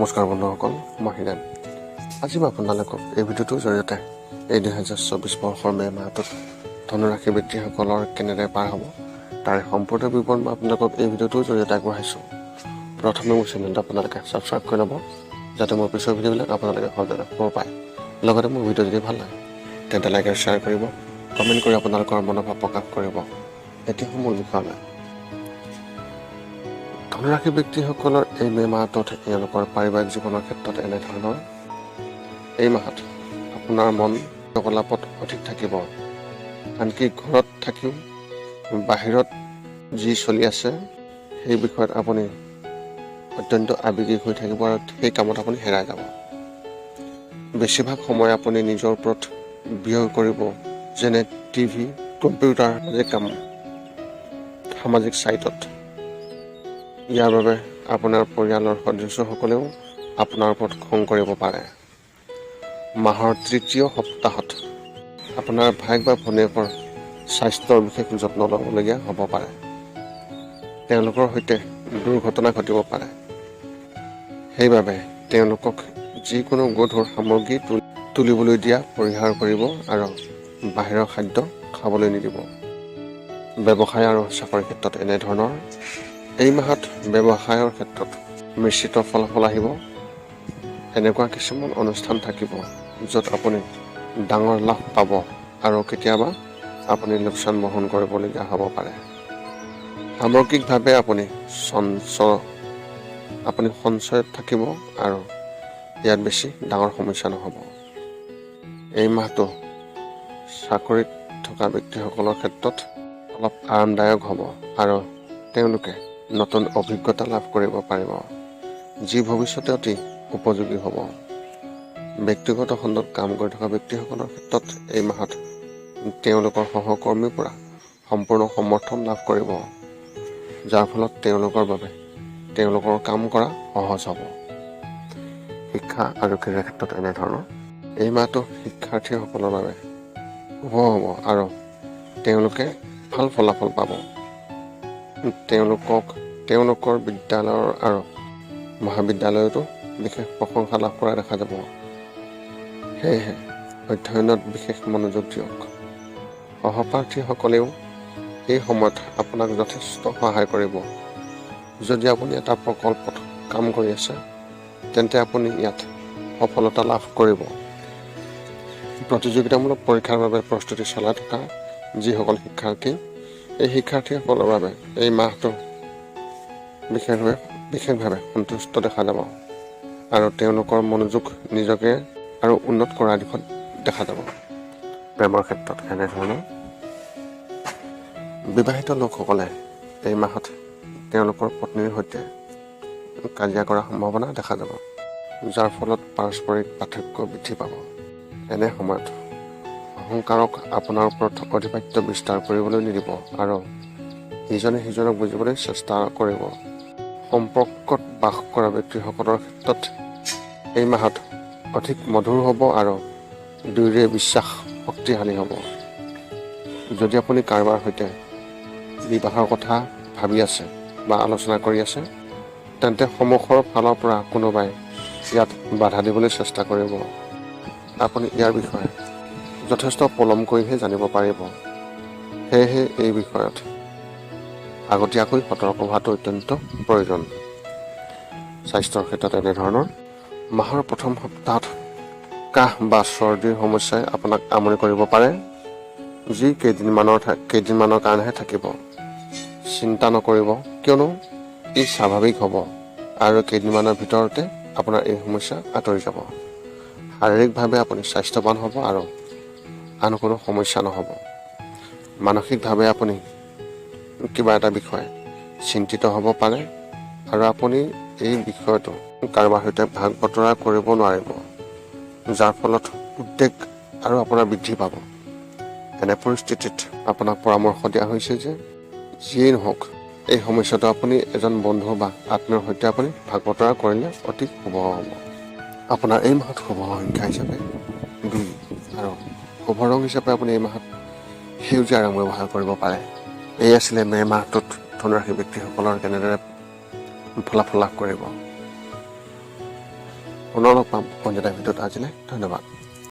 নমস্কাৰ বন্ধুসকল মই হিৰেণ। আজি মই আপোনালোকক এই ভিডিঅ'টোৰ জৰিয়তে এই দুহেজাৰ চৌবিছ বৰ্ষৰ মে' মাহটোত ধনুৰাশি ব্যক্তিসকলৰ কেনেদৰে পাৰ হ'ব তাৰে সম্পূৰ্ণ বিৱৰণ মই আপোনালোকক এই ভিডিঅ'টোৰ জৰিয়তে আগবঢ়াইছোঁ। প্ৰথমে মোৰ চেনেলটো আপোনালোকে ছাবস্ক্ৰাইব কৰি ল'ব যাতে মোৰ পিছৰ ভিডিঅ'বিলাক আপোনালোকে সহজে দেখিব পায়। লগতে মোৰ ভিডিঅ' যদি ভাল লাগে তেন্তে লাইক আৰু শ্বেয়াৰ কৰিব কমেণ্ট কৰি আপোনালোকৰ মনোভাৱ প্ৰকাশ কৰিব। এতিয়া মোৰ বিষয়লৈ ধনুৰাশি ব্যক্তিসকলৰ এই মে' মাহটোত এওঁলোকৰ পাৰিবাৰিক জীৱনৰ ক্ষেত্ৰত এনেধৰণৰ? এই মাহত আপোনাৰ মন কাৰ্যকলাপত অধিক থাকিব। আনকি ঘৰত থাকিও বাহিৰত যি চলি আছে, সেই বিষয়ত আপুনি অত্যন্ত আৱেগিক হৈ থাকিব আৰু সেই কামত আপুনি হেৰাই যাব। বেছিভাগ সময় আপুনি নিজৰ ওপৰত ব্যয় কৰিব, যেনে টিভি, কম্পিউটাৰ আদি কাম, সামাজিক ছাইটত। ইয়াৰ বাবে আপোনাৰ পৰিয়ালৰ সদস্যসকলেও আপোনাৰ ওপৰত খং কৰিব পাৰে। মাহৰ তৃতীয় সপ্তাহত আপোনাৰ ভাইক বা ভনীয়েকৰ স্বাস্থ্যৰ বিশেষ যত্ন ল'বলগীয়া হ'ব পাৰে। তেওঁলোকৰ সৈতে দুৰ্ঘটনা ঘটিব পাৰে। সেইবাবে তেওঁলোকক যিকোনো গধুৰ সামগ্ৰী তুল- তুলিবলৈ দিয়া পৰিহাৰ কৰিব আৰু বাহিৰৰ খাদ্য খাবলৈ নিদিব। ব্যৱসায় আৰু চাকৰিৰ ক্ষেত্ৰত এনেধৰণৰ এই মাহত ব্যৱসায়ৰ ক্ষেত্ৰত মিশ্ৰিত ফলাফল আহিব। এনেকুৱা কিছুমান অনুষ্ঠান থাকিব য'ত আপুনি ডাঙৰ লাভ পাব আৰু কেতিয়াবা আপুনি লোকচান বহন কৰিবলগীয়া হ'ব পাৰে। সামগ্ৰিকভাৱে আপুনি চঞ্চল আপুনি সঞ্চয়ত থাকিব আৰু ইয়াত বেছি ডাঙৰ সমস্যা নহ'ব। এই মাহটো চাকৰিত থকা ব্যক্তিসকলৰ ক্ষেত্ৰত অলপ আৰামদায়ক হ'ব আৰু তেওঁলোকে নতুন অভিজ্ঞতা লাভ কৰিব পাৰিব। যি ভৱিষ্যতে অতি উপযোগী হ'ব। ব্যক্তিগত খণ্ডত কাম কৰি থকা ব্যক্তিসকলৰ ক্ষেত্ৰত এই মাহত তেওঁলোকৰ সহকৰ্মীৰ পৰা সম্পূৰ্ণ সমৰ্থন লাভ কৰিব যাৰ ফলত তেওঁলোকৰ বাবে তেওঁলোকৰ কাম কৰা সহজ হ'ব। শিক্ষা আৰু ক্ৰীড়াৰ ক্ষেত্ৰত এনেধৰণৰ এই মাহটো শিক্ষাৰ্থীসকলৰ বাবে শুভ হ'ব আৰু তেওঁলোকে ভাল ফলাফল পাব। তেওঁলোকক তেওঁলোকৰ বিদ্যালয়ৰ আৰু মহাবিদ্যালয়তো বিশেষ প্ৰশংসা লাভ কৰা দেখা যাব। সেয়েহে অধ্যয়নত বিশেষ মনোযোগ দিয়ক। সহপাঠীসকলেও এই সময়ত আপোনাক যথেষ্ট সহায় কৰিব। যদি আপুনি এটা প্ৰকল্পত কাম কৰি আছে তেন্তে আপুনি ইয়াত সফলতা লাভ কৰিব। প্ৰতিযোগিতামূলক পৰীক্ষাৰ বাবে প্ৰস্তুতি চলাই থকা যিসকল শিক্ষাৰ্থী এই শিক্ষাৰ্থীসকলৰ বাবে এই মাহটো বিশেষভাৱে বিশেষভাৱে সন্তুষ্ট দেখা যাব। আৰু তেওঁলোকৰ মনোযোগ নিজকে আৰু উন্নত কৰাৰ দিশত দেখা যাব। প্ৰেমৰ ক্ষেত্ৰত এনেধৰণৰ বিবাহিত লোকসকলে এই মাহত তেওঁলোকৰ পত্নীৰ সৈতে কাজিয়া কৰাৰ সম্ভাৱনা দেখা যাব যাৰ ফলত পাৰস্পৰিক পাৰ্থক্য বৃদ্ধি পাব। এনে সময়ত অহংকাৰক আপোনাৰ ওপৰত আধিপত্য বিস্তাৰ কৰিবলৈ নিদিব আৰু ইজনে সিজনক বুজিবলৈ চেষ্টা কৰিব। সম্পৰ্কত বাস কৰা ব্যক্তিসকলৰ ক্ষেত্ৰত এই মাহত অধিক মধুৰ হ'ব আৰু দুয়োৰে বিশ্বাস শক্তিশালী হ'ব। যদি আপুনি কাৰোবাৰ সৈতে বিবাহৰ কথা ভাবি আছে বা আলোচনা কৰি আছে তেন্তে সন্মুখৰ ফালৰ পৰা কোনোবাই ইয়াত বাধা দিবলৈ চেষ্টা কৰিব। আপুনি ইয়াৰ বিষয়ে যথেষ্ট পলম কৰিহে জানিব পাৰিব। সেয়েহে এই বিষয়ত আগতীয়াকৈ সতৰ্ক হোৱাটো অত্যন্ত প্ৰয়োজন। স্বাস্থ্যৰ ক্ষেত্ৰত এনেধৰণৰ মাহৰ প্ৰথম সপ্তাহত কাহ বা চৰ্দিৰ সমস্যাই আপোনাক আমনি কৰিব পাৰে। যি কেইদিনমানৰ কেইদিনমানৰ কাৰণেহে থাকিব। চিন্তা নকৰিব, কিয়নো ই স্বাভাৱিক হ'ব আৰু কেইদিনমানৰ ভিতৰতে আপোনাৰ এই সমস্যা আঁতৰি যাব। শাৰীৰিকভাৱে আপুনি স্বাস্থ্যৱান হ'ব আৰু আন কোনো সমস্যা নহ'ব। মানসিকভাৱে আপুনি কিবা এটা বিষয়ে চিন্তিত হ'ব পাৰে আৰু আপুনি এই বিষয়টো কাৰোবাৰ সৈতে ভাগ বতৰা কৰিব নোৱাৰিব, যাৰ ফলত উদ্বেগ আৰু আপোনাৰ বৃদ্ধি পাব। এনে পৰিস্থিতিত আপোনাক পৰামৰ্শ দিয়া হৈছে যে যিয়েই নহওক, এই সমস্যাটো আপুনি এজন বন্ধু বা আত্মীয়ৰ সৈতে আপুনি ভাগ বতৰা কৰিলে অতি শুভ হ'ব। আপোনাৰ এই মাহত শুভ সংখ্যা হিচাপে দুই আৰু শুভ ৰং হিচাপে আপুনি এই মাহত সেউজীয়া ৰং ব্যৱহাৰ কৰিব পাৰে। এই আছিলে মে' মাহটোত ধনুৰাশি ব্যক্তিসকলৰ কেনেদৰে ফলাফল লাভ কৰিব। পুনৰ লগ পাম এটা ভিডিঅ'ত আজিলৈ। ধন্যবাদ।